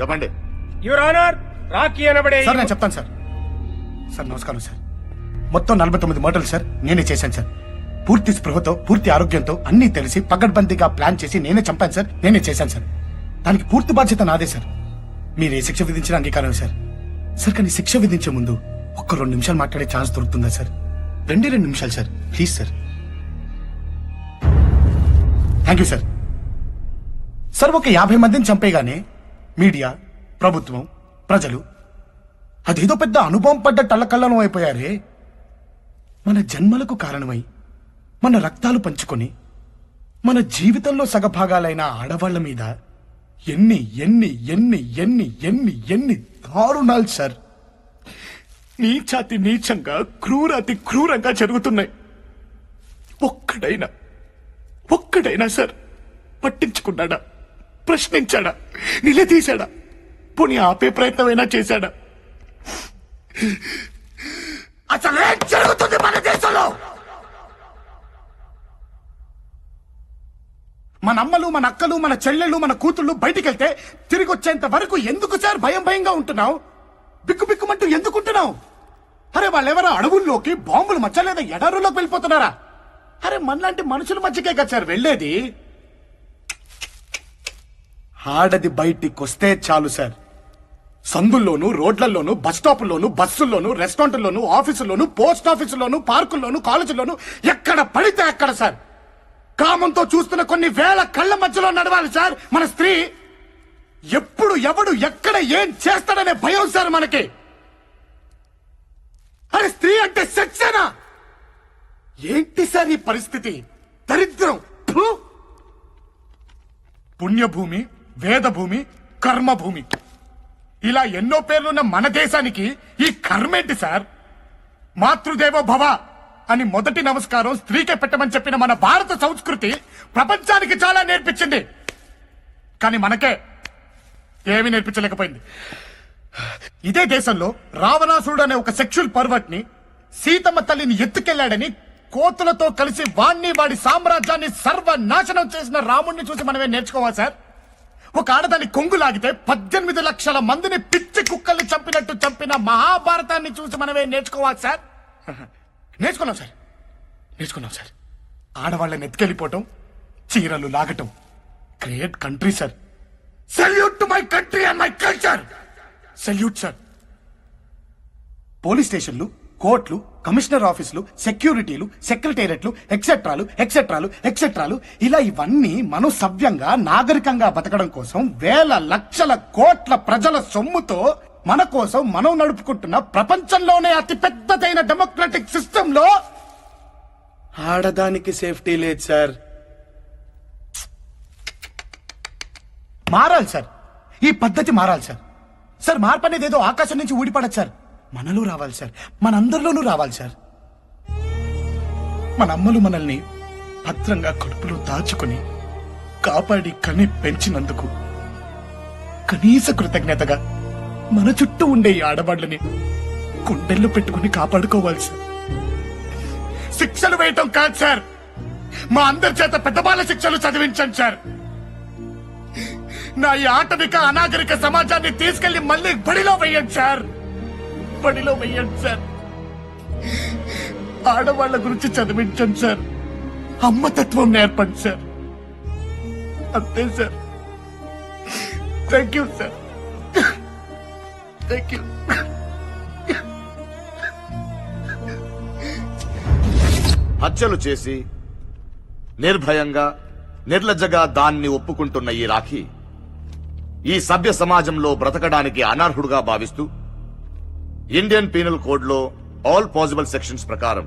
చెప్పండి. Your honour Rocky అనబడే sir నేను చెప్తాను సార్. సార్ నమస్కారం సార్. మొత్తం నలభై తొమ్మిది మోటలు సార్ నేనే చేశాను సార్. పూర్తి స్పృహతో పూర్తి ఆరోగ్యంతో అన్ని తెలిసి పగడ్బందీగా ప్లాన్ చేసి నేనే చంపాను సార్. నేనే చేశాను సార్. దానికి పూర్తి బాధ్యత నాదే సార్. మీరు శిక్ష విధించిన అంగీకారం సార్. సార్ కానీ శిక్ష విధించే ముందు ఒక్క రెండు నిమిషాలు మాట్లాడే ఛాన్స్ దొరుకుతుందా సార్? రెండే రెండు నిమిషాలు sir. Please sir. Thank you sir. Sir ఒక యాభై మందిని చంపేగానే మీడియా ప్రభుత్వం ప్రజలు. అదేదో పెద్ద అనుభవం పడ్డ టల్లకల్లం అయిపోయారే. మన జన్మలకు కారణమై మన రక్తాలు పంచుకొని మన జీవితంలో సగభాగాలైన ఆడవాళ్ళ మీద ఎన్ని ఎన్ని ఎన్ని ఎన్ని ఎన్ని ఎన్ని దారుణాలు సార్. నీచాతి నీచంగా క్రూరాతి క్రూరంగా జరుగుతున్నాయి. ఒక్కడైనా ఒక్కడైనా సార్ పట్టించుకున్నాడా? ప్రశ్నించాడా? నిలదీశాడా? పోనీ ఆపే ప్రయత్నమైనా చేశాడా? అసలు ఏం జరుగుతుంది మన దేశంలో? మన అమ్మలు మన అక్కలు మన చెల్లెళ్ళు మన కూతుళ్ళు బయటికి వెళ్తే తిరిగి వచ్చేంత వరకు ఎందుకు సార్ భయం భయంగా ఉంటున్నావు? బిక్కు బిక్కుమంటూ ఎందుకు ఉంటున్నావు? అరే వాళ్ళెవరో అడవుల్లోకి బాంబులు మచ్చ లేదా ఎడారుల్లోకి వెళ్ళిపోతున్నారా? అరే మనలాంటి మనుషుల మధ్యకే కదా సార్ వెళ్ళేది? ఆడది బయటికి వస్తే చాలు సార్. సందుల్లోను రోడ్లలోను బస్ స్టాపుల్లోను బస్సుల్లోను రెస్టారెంట్లోను ఆఫీసుల్లోను పోస్ట్ ఆఫీసుల్లోను పార్కుల్లోను కాలేజీల్లోను ఎక్కడ పడితే అక్కడ సార్. కామంతో చూస్తున్న కొన్ని వేల కళ్ళ మధ్యలో నడవాలి సార్ మన స్త్రీ. ఎప్పుడు ఎవడు ఎక్కడ ఏం చేస్తాడనే భయం సార్ మనకి. అరే స్త్రీ అంటే సెక్సేనా? ఏంటి సార్ ఈ పరిస్థితి? దరిద్రం. పుణ్యభూమి వేదభూమి కర్మభూమి. ఇలా ఎన్నో పేర్లున్న మన దేశానికి ఈ కర్మేంటి సార్? మాతృదేవో భవ అని మొదటి నమస్కారం స్త్రీకే పెట్టమని చెప్పిన మన భారత సంస్కృతి ప్రపంచానికి చాలా నేర్పించింది. కానీ మనకే ఏమీ నేర్పించలేకపోయింది. ఇదే దేశంలో రావణాసురుడు అనే ఒక సెక్షువల్ పర్వట్ని సీతమ్మ తల్లిని ఎత్తుకెళ్ళాడని కోతులతో కలిసి వాణ్ణి వాడి సామ్రాజ్యాన్ని సర్వనాశనం చేసిన రాముణ్ణి చూసి మనమే నేర్చుకోవాలి సార్? ఒక ఆడదాన్ని కొంగు లాగితే పద్దెనిమిది లక్షల మందిని పిచ్చి కుక్కల్ని చంపినట్టు చంపిన మహాభారతాన్ని చూసి మనమే నేర్చుకోవాలి సార్? నేర్చుకున్నాం సార్. నేర్చుకున్నాం సార్. ఆడవాళ్ళని ఎత్తుకెళ్ళిపోవటం చీరలు లాగటం. Great country sir. Salute to my country and my culture salute sir. Police స్టేషన్లు కోర్టులు కమిషనర్ ఆఫీసులు సెక్యూరిటీలు సెక్రటేరియట్లు ఎక్సెట్రాలు ఎక్సెట్రాలు ఎక్సెట్రాలు ఇలా ఇవన్నీ మనం సవ్యంగా నాగరికంగా బతకడం కోసం వేల లక్షల కోట్ల ప్రజల సొమ్ముతో మన కోసం మనం నడుపుకుంటున్న ప్రపంచంలోనే అతి పెద్దదైన డెమోక్రటిక్ సిస్టమ్లో ఆడదానికి సేఫ్టీ లేదు సార్. మారాలి సార్. ఈ పద్ధతి మారాలి సార్. సార్ మార్పు అనేది ఏదో ఆకాశం నుంచి ఊడిపడదు సార్. మనలో రావాలి సార్. మనందరిలోనూ రావాలి సార్. మన అమ్మలు మనల్ని భద్రంగా కడుపులో దాచుకుని కాపాడి కని పెంచినందుకు కనీస కృతజ్ఞతగా మన చుట్టూ ఉండే ఈ ఆడవాళ్ళని కుండెల్లో పెట్టుకుని కాపాడుకోవాలి సార్. శిక్షలు వేయటం కాదు సార్. మా అందరి చేత పెద్దబాల శిక్షలు చదివించండి సార్. నా ఈ ఆటవిక అనాగరిక సమాజాన్ని తీసుకెళ్ళి మళ్ళీ బడిలో వెయ్యండి సార్. బడిలో వెయ్యండి సార్. ఆడవాళ్ళ గురించి చదివించండి సార్. అమ్మతత్వం నేర్పండి సార్. అంతే sir. Thank you sir. Thank you హత్యలు చేసి నిర్భయంగా నిర్లజ్జగా దాన్ని ఒప్పుకుంటున్న ఈ రాఖీ ఈ సభ్య సమాజంలో బ్రతకడానికి అనర్హుడుగా భావిస్తూ ఇండియన్ పీనల్ కోడ్లో ఆల్ పాసిబుల్ సెక్షన్స్ ప్రకారం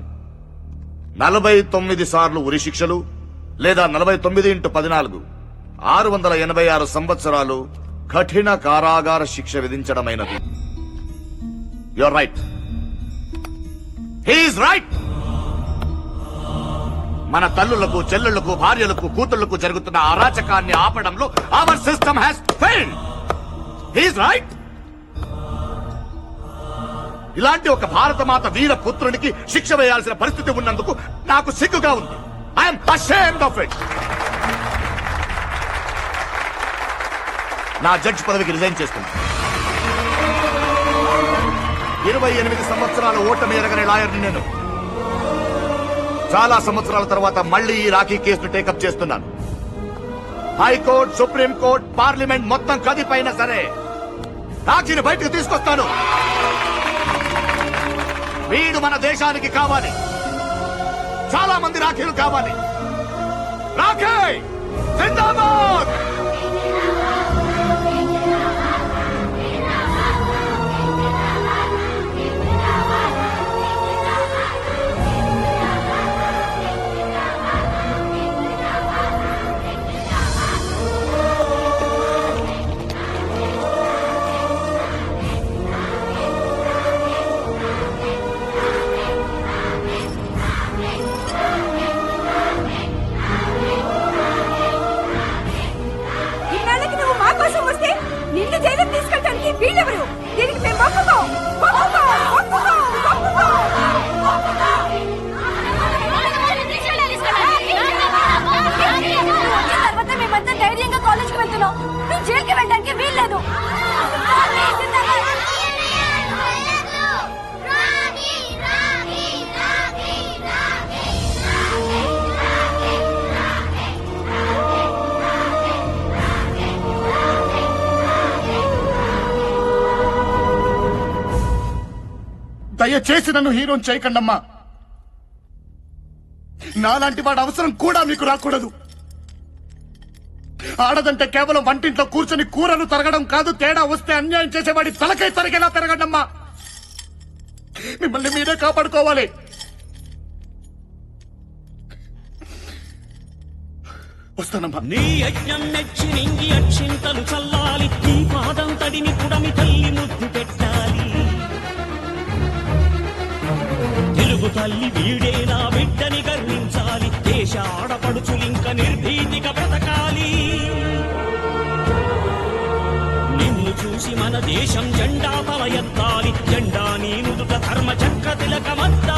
నలభై తొమ్మిది సార్లు ఉరి శిక్షలు లేదా నలభై తొమ్మిది ఇంటూ పద్నాలుగు ఆరు వందల ఎనభై ఆరు సంవత్సరాలు కఠిన కారాగార శిక్ష విధించడమైనది. యువర్ రైట్ హీఈస్ రైట్ మన తల్లులకు చెల్లెళ్ళకు భార్యలకు కూతుళ్ళకు జరుగుతున్న అరాచకాన్ని ఆపడంలో our system has failed he is right ఇలాంటి ఒక భారతమాత వీర పుత్రునికి శిక్ష వేయాల్సిన పరిస్థితి ఉన్నందుకు నాకు సిగ్గుగా ఉంది. ఐఎమ్ అషేమ్డ్ ఆఫ్ ఇట్ నా జడ్జ్ పదవికి రిజైన్ చేస్తుంది ఇరవై ఎనిమిది సంవత్సరాల ఓటమి ఎరగని లాయర్ని నేను. చాలా సంవత్సరాల తర్వాత మళ్ళీ ఈ రాఖీ కేసును టేకప్ చేస్తున్నాను. హైకోర్టు సుప్రీంకోర్టు పార్లమెంట్ మొత్తం కదిపైనా సరే రాఖీని బయటకు తీసుకొస్తాను. వీడు మన దేశానికి కావాలి. చాలా మంది రాఖీలు కావాలి. రాఖీ! జిందాబాద్! దయచేసి నన్ను హీరోని చేయకండమ్మా. నాలాంటి వాడు అవసరం కూడా మీకు రాకూడదు. ఆడదంటే కేవలం వంటింట్లో కూర్చొని కూరలు తరగడం కాదు తేడా వస్తే అన్యాయం చేసేవాడి తలకై తరగేలా పెరగడమ్మా. మిమ్మల్ని మీరే కాపాడుకోవాలి. వస్తానమ్మా. నీ యజ్ఞం మెచ్చి నింగి అక్షింతలు చల్లాలి నీ పాదం తడిని కుడమి తల్లి ముద్దు పెట్టాలి. నువ్వు తల్లి వీడే నా బిడ్డని గర్వించాలి. దేశ ఆడపడుచులింక నిర్భీతిక బ్రతకాలి. నిన్ను చూసి మన దేశం జెండా తల ఎత్తాలి. జెండా నీనుదుట ధర్మ చక్ర తిలకమత్త